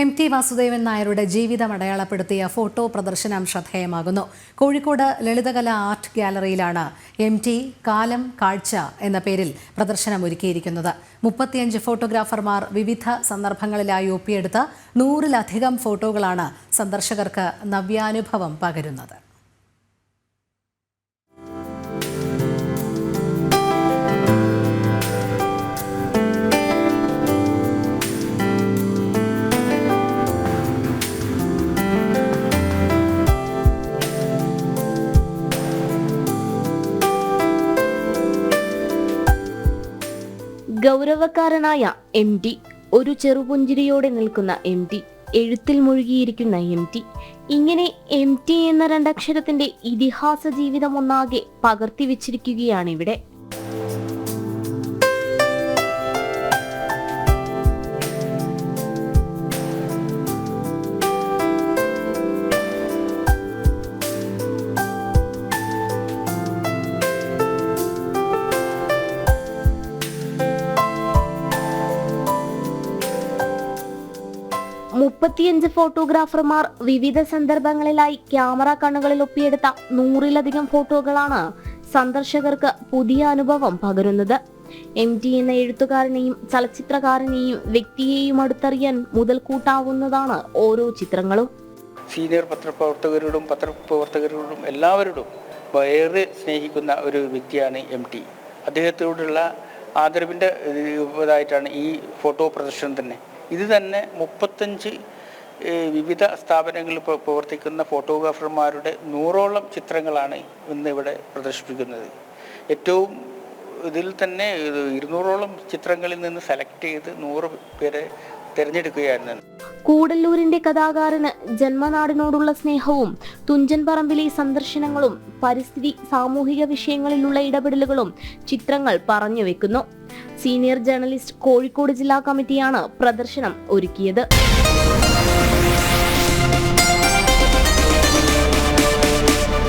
M T Vasudevan നായരുടെ ജീവിതം അടയാളപ്പെടുത്തിയ ഫോട്ടോ പ്രദർശനം ശ്രദ്ധേയമാകുന്നു. കോഴിക്കോട് ലളിതകല ആർട്ട് ഗാലറിയിലാണ് എം ടി കാലം കാഴ്ച എന്ന പേരിൽ പ്രദർശനം ഒരുക്കിയിരിക്കുന്നത്. മുപ്പത്തിയഞ്ച് ഫോട്ടോഗ്രാഫർമാർ വിവിധ സന്ദർഭങ്ങളിലായി ഒപ്പിയെടുത്ത നൂറിലധികം ഫോട്ടോകളാണ് സന്ദർശകർക്ക് നവ്യാനുഭവം പകരുന്നത്. ഗൗരവക്കാരനായ എം ടി ഒരു ചെറുപുഞ്ചിരിയോടെ നിൽക്കുന്ന എം ടി എഴുത്തിൽ മുഴുകിയിരിക്കുന്ന എം ടി ഇങ്ങനെ എം ടി എന്ന രണ്ടക്ഷരത്തിന്റെ ഇതിഹാസ ജീവിതം ഒന്നാകെ പകർത്തി മുപ്പത്തിയഞ്ച് ഫോട്ടോഗ്രാഫർമാർ വിവിധ സന്ദർഭങ്ങളിലായി ക്യാമറ കണ്ണുകളിൽ ഒപ്പിയെടുത്ത നൂറിലധികം ഫോട്ടോകളാണ് സന്ദർശകർക്ക് പുതിയ അനുഭവം പകരുന്നത്. എം ടി എന്ന എഴുത്തുകാരനെയും ചലച്ചിത്രകാരനെയും വ്യക്തിയെയും അടുത്തറിയാൻ മുതൽ കൂട്ടാവുന്നതാണ് ഓരോ ചിത്രങ്ങളും. സീനിയർ പത്രപ്രവർത്തകരോടും പത്രപ്രവർത്തകരോടും എല്ലാവരോടും ഏറെ സ്നേഹിക്കുന്ന ഒരു വ്യക്തിയാണ് എം ടി. അദ്ദേഹത്തോടുള്ള ആദരവിന്റെ ഇതായിട്ടാണ് ഈ ഫോട്ടോ പ്രദർശനം തന്നെ. ഇത് തന്നെ മുപ്പത്തഞ്ച് വിവിധ സ്ഥാപനങ്ങളിൽ പ്രവർത്തിക്കുന്ന ഫോട്ടോഗ്രാഫർമാരുടെ നൂറോളം ചിത്രങ്ങളാണ് ഇന്ന് ഇവിടെ പ്രദർശിപ്പിക്കുന്നത്. ഏറ്റവും ഇതിൽ തന്നെ ഇരുന്നൂറോളം ചിത്രങ്ങളിൽ നിന്ന് സെലക്ട് ചെയ്ത് നൂറ് പേരെ തിരഞ്ഞെടുക്കുകയായിരുന്നു. കൂടല്ലൂരിന്റെ കഥാകാരന് ജന്മനാടിനോടുള്ള സ്നേഹവും തുഞ്ചൻ പറമ്പിലെ സന്ദർശനങ്ങളും പരിസ്ഥിതി സാമൂഹിക വിഷയങ്ങളിലുള്ള ഇടപെടലുകളും ചിത്രങ്ങൾ പറഞ്ഞു വെക്കുന്നു. സീനിയർ ജേർണലിസ്റ്റ് കോഴിക്കോട് ജില്ലാ കമ്മിറ്റിയാണ് പ്രദർശനം ഒരുക്കിയത്.